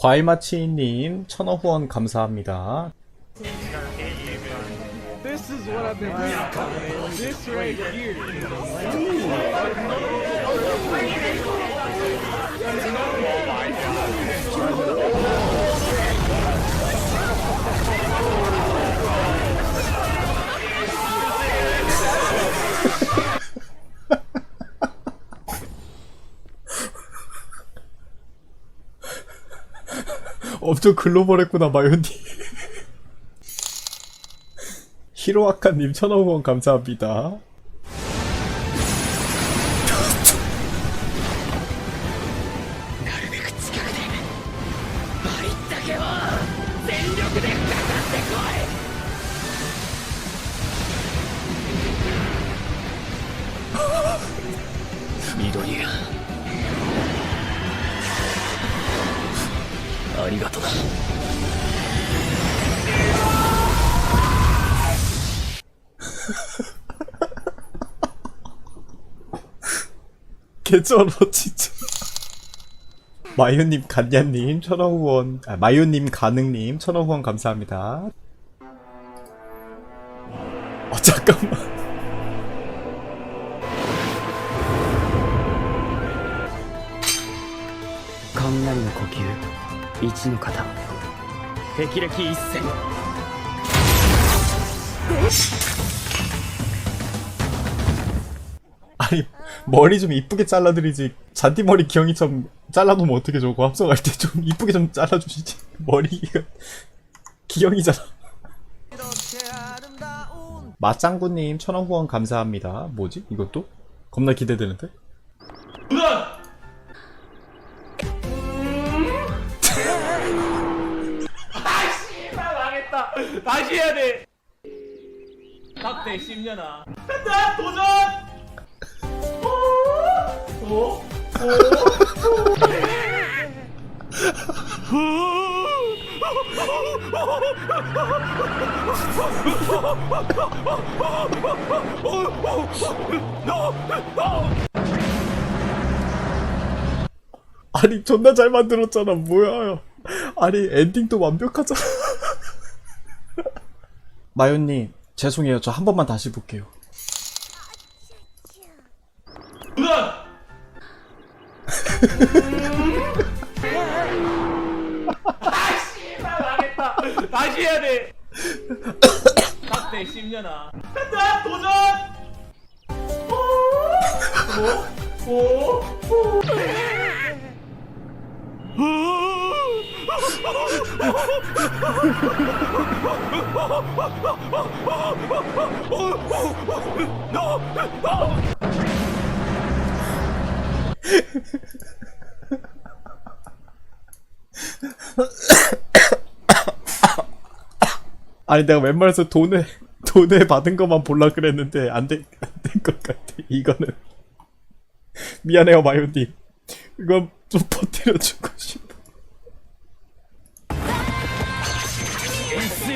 과일마치님 천원 후원 감사합니다. This is what I've been waiting for. This right here. 엄청 글로벌했구나 마요님. 히로아카님 천억 원 감사합니다. 미도니야 개쩔어 진짜. 마요님 간야님 천원 후원 아, 마요님 가능님 천원 후원 감사합니다. 어 잠깐만. 雷の呼吸 一の型霹靂一閃 아니 머리 좀 이쁘게 잘라드리지 잔디머리 기영이 좀 잘라놓으면 어떻게 저거 합성할 때 좀 이쁘게 좀 잘라주시지 머리가 기영이잖아 맞장구님 천원 후원 감사합니다 뭐지 이것도? 겁나 기대되는데? 망했 다. 다시 해야 돼. 각대 10년아. 간다. 도전. 오. 오. 아니 존나 잘 만들었잖아 뭐야 아니 엔딩도 완벽하잖아 마요님 죄송해요 저 한 번만 다시 볼게요. 아 씨발 망했다. 다시 해야 돼. 각대 10년아. 간다. 도전. 오. 오. 오. 아니 내가 웬만해서 돈을 돈을 받은 것만 볼라 그랬는데 안된것 같아 이거는. 미안해요 마요님. 이건 좀 버텨 주고 싶어 必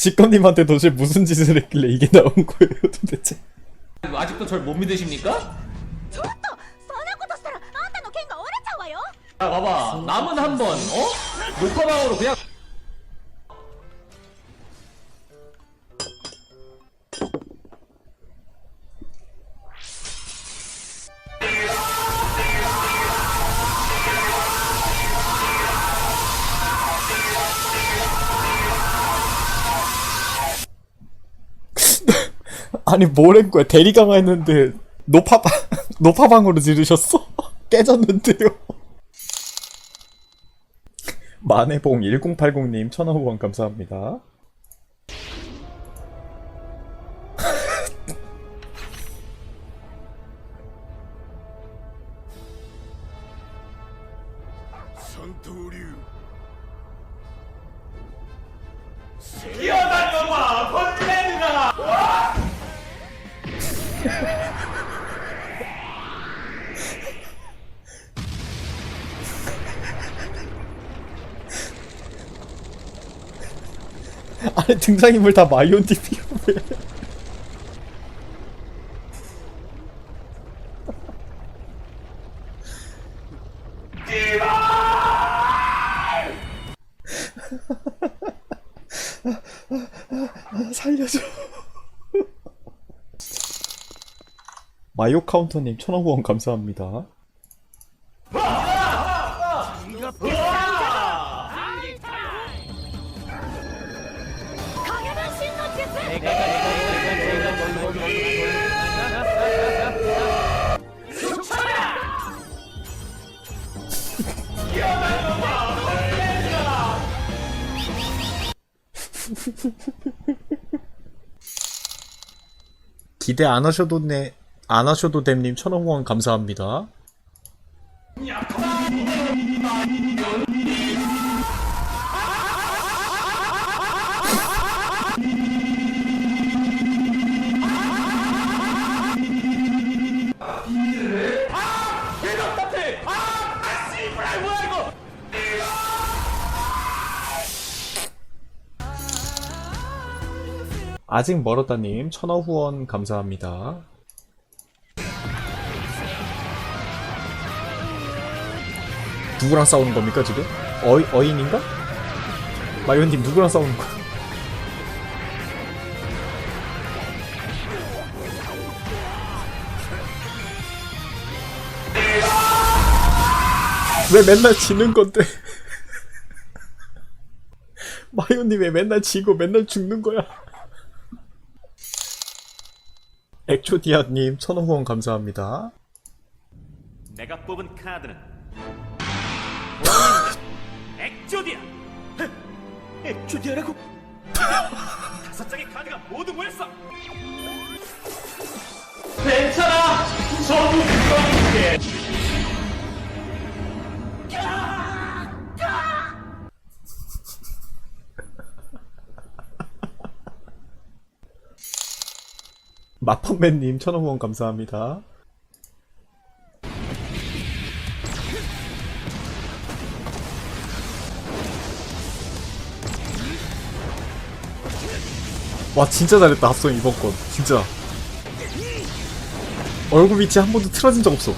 직권님한테 도대체 무슨 짓을 했길래 이게 나온 거예요 도대체 아직도 절 못 믿으십니까? ちょっとそんなことしたらあんたの剣が折れちゃうわよ 야 봐봐 남은 한 번 어? 녹화방으로 그냥 아니 뭐랜 거야? 대리강화 했는데 노파방 노파방으로 지르셨어? 깨졌는데요. 만해봉 1080님 천원 후원 감사합니다 아니 등장인물 다 마이온디 피우왜 살려줘 마요 카운터님 천원 후원 감사합니다 기대 안 하셔도 네, 안 하셔도 됨님 천원 후원 감사합니다. 아직 멀었다님 천원 후원 감사합니다. 누구랑 싸우는 겁니까 지금? 어이 어인인가? 마이온님 누구랑 싸우는 거야? 왜 맨날 지는 건데? 마이온님 왜 맨날 지고 맨날 죽는 거야? 엑초디아님 천원 후원 감사합니다. 내가 뽑은 카드는? 액조디아! 액조디아라고? 다섯 장의 카드가 모두 모였어! 괜찮아! 전부 그거 마펀맨님 천원 후원 감사합니다. 와 진짜 잘했다 합성 이번 건. 진짜. 얼굴 위치 한 번도 틀어진 적 없어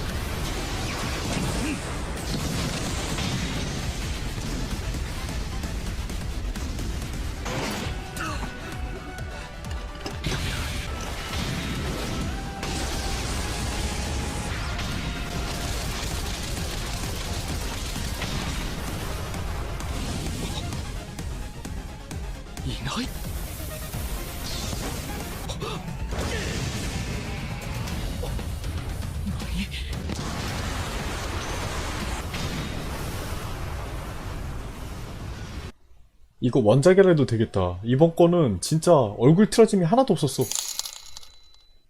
이거 원작이라 해도 되겠다. 이번 거는 진짜 얼굴 틀어짐이 하나도 없었어.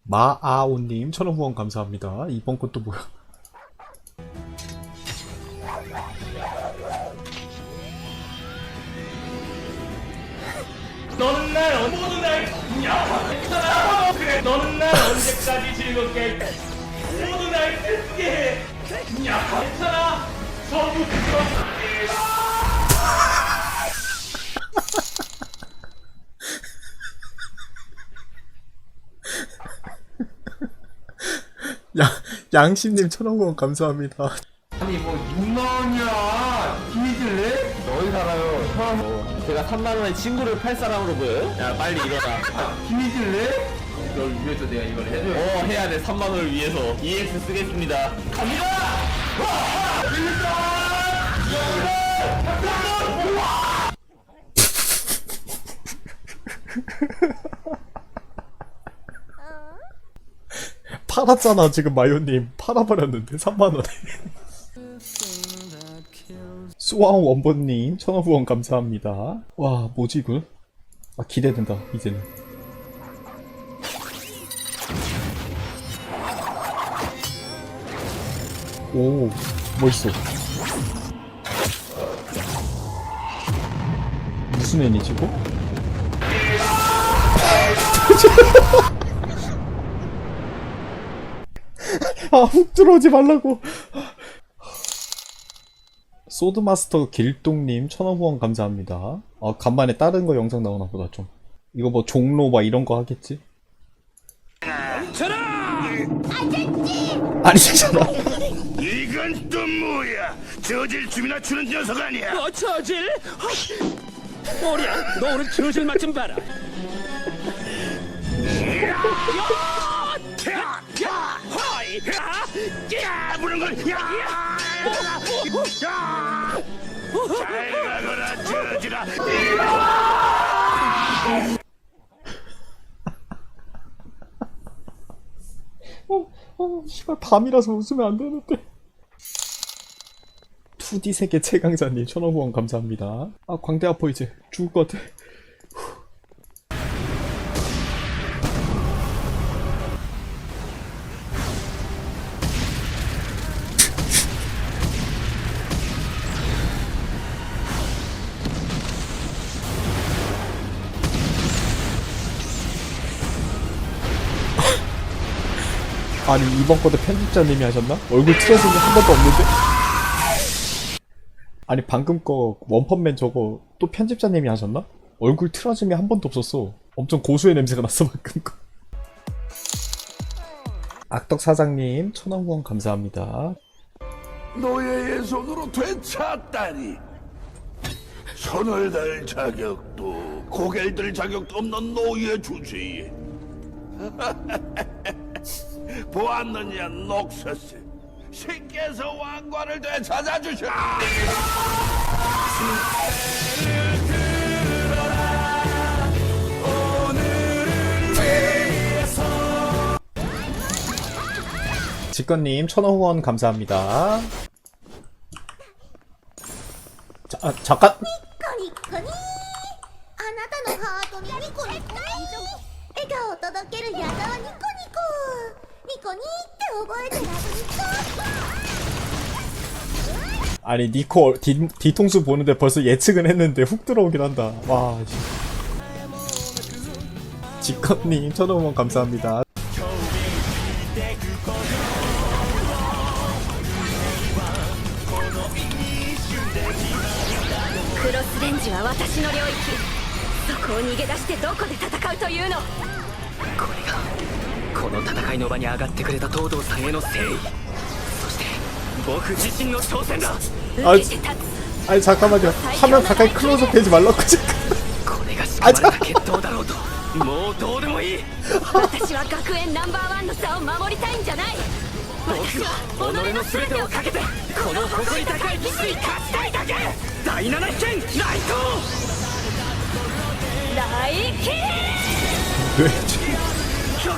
마아오님 천원 후원 감사합니다. 이번 것도 뭐야? 너는 날 모두 날 괜찮아 그래 너는 날 언제까지 즐겁게 모두 날 슬프게 해? 괜찮아. 전부 그거 양, 양심님 천원 후원 감사합니다. 아니 뭐 6만원이야. 뒤질래? 너희 살아요. 형. 제가 3만원의 친구를 팔 사람으로 보여요? 야 빨리 일어나? 널 위해서 내가 이걸 해줘야 어 해야 돼. 3만원을 위해서. EX 쓰겠습니다. 갑니다! 팔았잖아 지금 마요님. 팔아버렸는데 3만원에. 수왕 원본님 천호후원 감사합니다. 와 뭐지 이거? 아 기대된다 이제는. 오 멋있어. 무슨 애니지고? 아훅 들어오지 말라고 소드마스터 길동님 천원 후원 감사합니다 아 간만에 다른 거 영상 나오나 보다 좀 이거 뭐 종로 막 이런 거 하겠지? 아니잖아 이건 또 뭐야? 저질 춤이나 추는 녀석 아니야? 어 저질? 오리야 너 오늘 저질 맛 좀 봐라 잘 가거라 저질아! 어, 씨발 밤이라서 웃으면 안 되는데. 2D 세계 최강자님 천원 후원 감사합니다. 아 광대 아파 이제 죽을 것 같아. 아니 이번 것도 편집자님이 하셨나? 얼굴 틀어진 게한 번도 없는데? 아니 방금 거 원펀맨 저거 또 편집자님이 하셨나? 얼굴 틀어짐이 한 번도 없었어 엄청 고수의 냄새가 났어 방금 거 악덕 사장님 천원 후원 감사합니다 노예의 손으로 되찾다니 손을 댈 자격도 고개를 들 자격도 없는 노예 주제에 보았느냐 녹서스 신께서 왕관을 되찾아주셔 직권님 천원 후원 감사합니다 자, 아, 잠깐 ニコニコにあなたのハートにニコニコ笑顔を届ける矢沢ニコニコ ニコニって覚えてラブニコ 아니 니코 뒤, 뒤통수 보는데 벌써 예측은 했는데 훅 들어오긴 한다 와 씨. 직권님 천원 후원 감사합니다 クロスレンジは私の領域そこを逃げ出してどこで戦うというのこれがこの戦いの場に上がってくれた東堂さんへの誠意そして僕自身の挑戦だあ受けて立 아니 잠깐만요 화면 가까이 클로즈업 되지 말라고 잠깐 これが仕組まれた決闘だろうともうどうでもいいつ私は学園ナンバーワンの座を守りたいんじゃない私は己の己の全てをかけてこの誇り高い騎士に勝ちたいだけ第七剣ライト大キ 왜,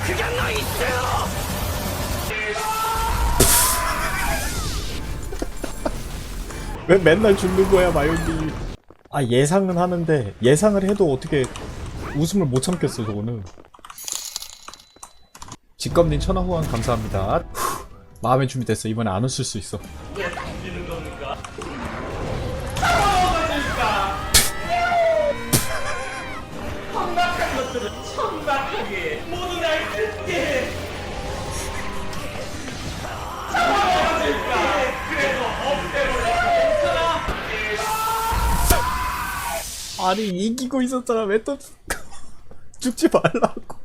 왜 맨날 죽는 거야 마요니? 아 예상은 하는데 예상을 해도 어떻게 웃음을 못 참겠어 저거는. 직검님 천하 후원 감사합니다. 후, 마음의 준비됐어 이번에 안 웃을 수 있어. 아니 이기고 있었잖아. 왜 또 죽지 말라고